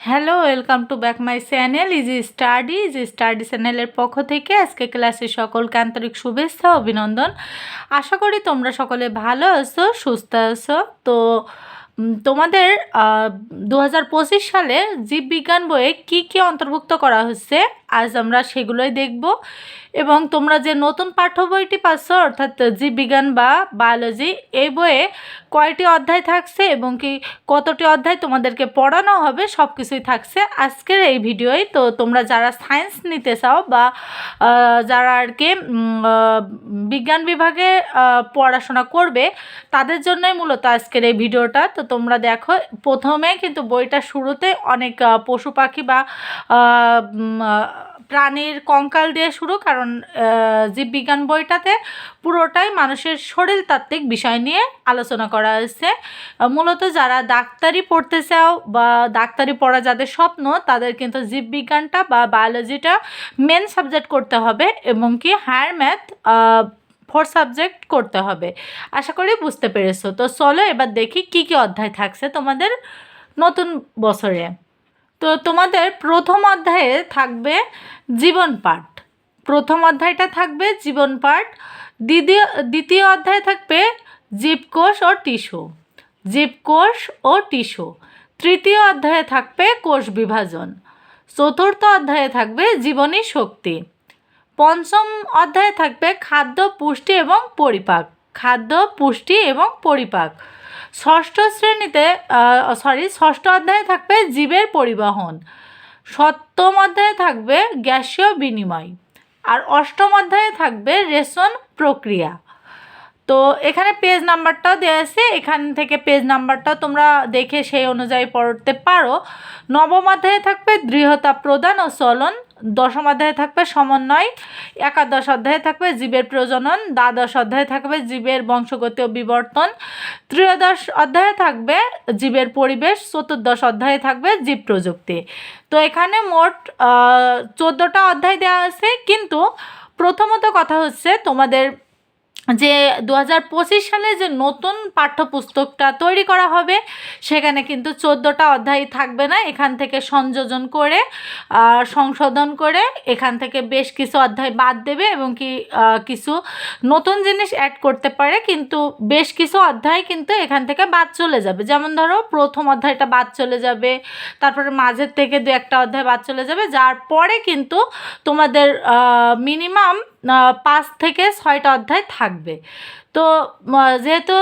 Hello, welcome to back my channel. Easy study easy study চ্যানেলের পক্ষ থেকে আজকে ক্লাসে সকলকে আন্তরিক শুভেচ্ছা অভিনন্দন। আশা করি তোমরা সকলে ভালো আছো, সুস্থ আছো। তো তোমাদের দু হাজার পঁচিশ সালে জীববিজ্ঞান বইয়ে কি কি অন্তর্ভুক্ত করা হচ্ছে? আজ আমরা সেগুলোই দেখব। এবং তোমরা যে নতুন পাঠ্য বইটি পাচ্ছ, অর্থাৎ জীববিজ্ঞান বা বায়োলজি এই বইয়ে কয়টি অধ্যায় থাকছে এবং কি কতটি অধ্যায় তোমাদেরকে পড়ানো হবে সব কিছুই থাকছে। আজকের এই ভিডিওয় তো তোমরা যারা সায়েন্স নিতে চাও বা যারা আর কি বিজ্ঞান বিভাগে পড়াশোনা করবে, তাদের জন্যই মূলত আজকের এই ভিডিওটা। তো তোমরা দেখো, প্রথমে কিন্তু বইটা শুরুতে অনেক পশু পাখি বা প্রাণীর কঙ্কাল দিয়ে শুরু, কারণ জীববিজ্ঞান বইটাতে পুরোটাই মানুষের শরীরতাত্ত্বিক বিষয় নিয়ে আলোচনা করা হয়েছে। মূলত যারা ডাক্তারি পড়তে চাও বা ডাক্তারি পড়া যাদের স্বপ্ন, তাদের কিন্তু জীববিজ্ঞানটা বা বায়োলজিটা মেন সাবজেক্ট করতে হবে এবং কি হায়ার ম্যাথ ফোর সাবজেক্ট করতে হবে। আশা করি বুঝতে পেরেছ। তো চলো এবার দেখি কি কি অধ্যায় থাকছে তোমাদের নতুন বছরে। তো তোমাদের প্রথম অধ্যায়ে থাকবে জীবন পাঠ। প্রথম অধ্যায়টা থাকবে জীবন পাঠ। দ্বিতীয় দ্বিতীয় অধ্যায় থাকবে জীবকোষ ও টিস্যু। জীবকোষ ও টিস্যু। তৃতীয় অধ্যায়ে থাকবে কোষ বিভাজন। চতুর্থ অধ্যায়ে থাকবে জীবনী শক্তি। পঞ্চম অধ্যায়ে থাকবে খাদ্য পুষ্টি এবং পরিপাক। খাদ্য পুষ্টি এবং পরিপাক। ষষ্ঠ শ্রেণীতে সরি ষষ্ঠ অধ্যায়ে থাকবে জীবের পরিবহন। সপ্তম অধ্যায়ে থাকবে গ্যাসীয় বিনিময়। আর অষ্টম অধ্যায়ে থাকবে রেশন প্রক্রিয়া। তো এখানে পেজ নাম্বারটাও দেওয়া আছে, এখান থেকে পেজ নাম্বারটাও তোমরা দেখে সেই অনুযায়ী পড়তে পারো। নবম অধ্যায়ে থাকবে দৃঢ়তা প্রদান ও চলন, দশম অধ্যায়ে থাকবে সমন্বয়, একাদশ অধ্যায়ে থাকবে জীবের প্রজনন, দ্বাদশ অধ্যায়ে থাকবে জীবের বংশগতি ও বিবর্তন, ত্রয়োদশ অধ্যায়ে থাকবে জীবের পরিবেশ, চতুর্দশ অধ্যায়ে থাকবে জীব প্রযুক্তি। তো এখানে মোট চোদ্দোটা অধ্যায় দেওয়া আছে, কিন্তু প্রথমত কথা হচ্ছে তোমাদের যে দু হাজার পঁচিশ সালে যে নতুন পাঠ্যপুস্তকটা তৈরি করা হবে, সেখানে কিন্তু চোদ্দোটা অধ্যায় থাকবে না। এখান থেকে সংযোজন করে সংশোধন করে এখান থেকে বেশ কিছু অধ্যায় বাদ দেবে এবং কি কিছু নতুন জিনিস অ্যাড করতে পারে। কিন্তু বেশ কিছু অধ্যায় কিন্তু এখান থেকে বাদ চলে যাবে। যেমন ধরো, প্রথম অধ্যায়টা বাদ চলে যাবে, তারপরে মাঝের থেকে দু একটা অধ্যায় বাদ চলে যাবে। যার পরে কিন্তু তোমাদের মিনিমাম পাঁচ থেকে ছয়টা অধ্যায় থাকবে। তো যেহেতু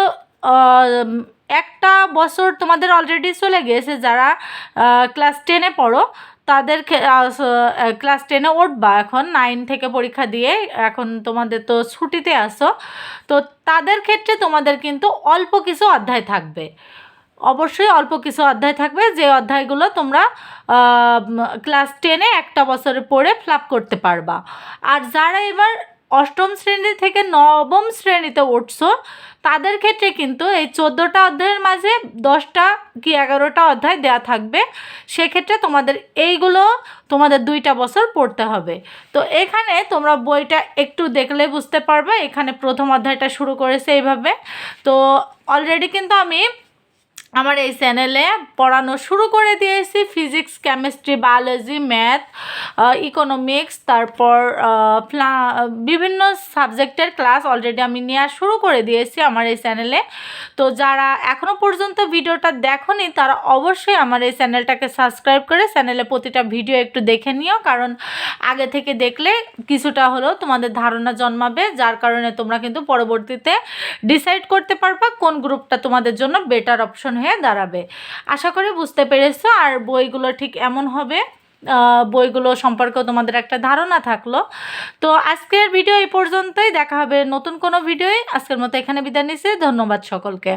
একটা বছর তোমাদের অলরেডি চলে গিয়েছে, যারা ক্লাস টেনে পড়ো, তাদের ক্লাস টেনে উঠবা এখন নাইন থেকে পরীক্ষা দিয়ে, এখন তোমাদের তো ছুটিতে আসো তো তাদের ক্ষেত্রে তোমাদের কিন্তু অল্প কিছু অধ্যায় থাকবে। অবশ্যই অল্প কিছু অধ্যায় থাকবে। যে অধ্যায়গুলো তোমরা ক্লাস টেনে একটা বছরে পড়ে ফ্লাপ করতে পারবা। আর যারা এবার অষ্টম শ্রেণি থেকে নবম শ্রেণীতে উঠছো, তাদের ক্ষেত্রে কিন্তু এই চোদ্দোটা অধ্যায়ের মাঝে দশটা কি এগারোটা অধ্যায় দেওয়া থাকবে। সেক্ষেত্রে তোমাদের এইগুলো তোমাদের দুইটা বছর পড়তে হবে। তো এখানে তোমরা বইটা একটু দেখলে বুঝতে পারবে। এখানে প্রথম অধ্যায়টা শুরু করেছে এইভাবে। তো অলরেডি কিন্তু আমি আমার এই চ্যানেলে পড়ানো শুরু করে দিয়েছি physics chemistry biology math economics তারপর বিভিন্ন সাবজেক্টের ক্লাস অলরেডি আমি নেওয়া শুরু করে দিয়েছি আমার এই চ্যানেলে তো যারা এখনও পর্যন্ত ভিডিওটা দেখোনি, তারা অবশ্যই আমার এই চ্যানেলটাকে সাবস্ক্রাইব করে চ্যানেলে প্রতিটা ভিডিও একটু দেখে নিও, কারণ আগে থেকে দেখলে কিছুটা হলেও তোমাদের ধারণা জন্মাবে, যার কারণে তোমরা কিন্তু পরবর্তীতে ডিসাইড করতে পারবা কোন গ্রুপটা তোমাদের জন্য বেটার অপশন হয়ে দাঁড়াবে। আশা করি বুঝতে পেরেছ। আর বইগুলো ঠিক এমন হবে বইগুলো সম্পর্কেও তোমাদের একটা ধারণা থাকল। তো আজকের ভিডিও এই পর্যন্তই। দেখা হবে নতুন কোনো ভিডিওই আজকের মতো এখানে বিদায় নিচ্ছি। ধন্যবাদ সকলকে।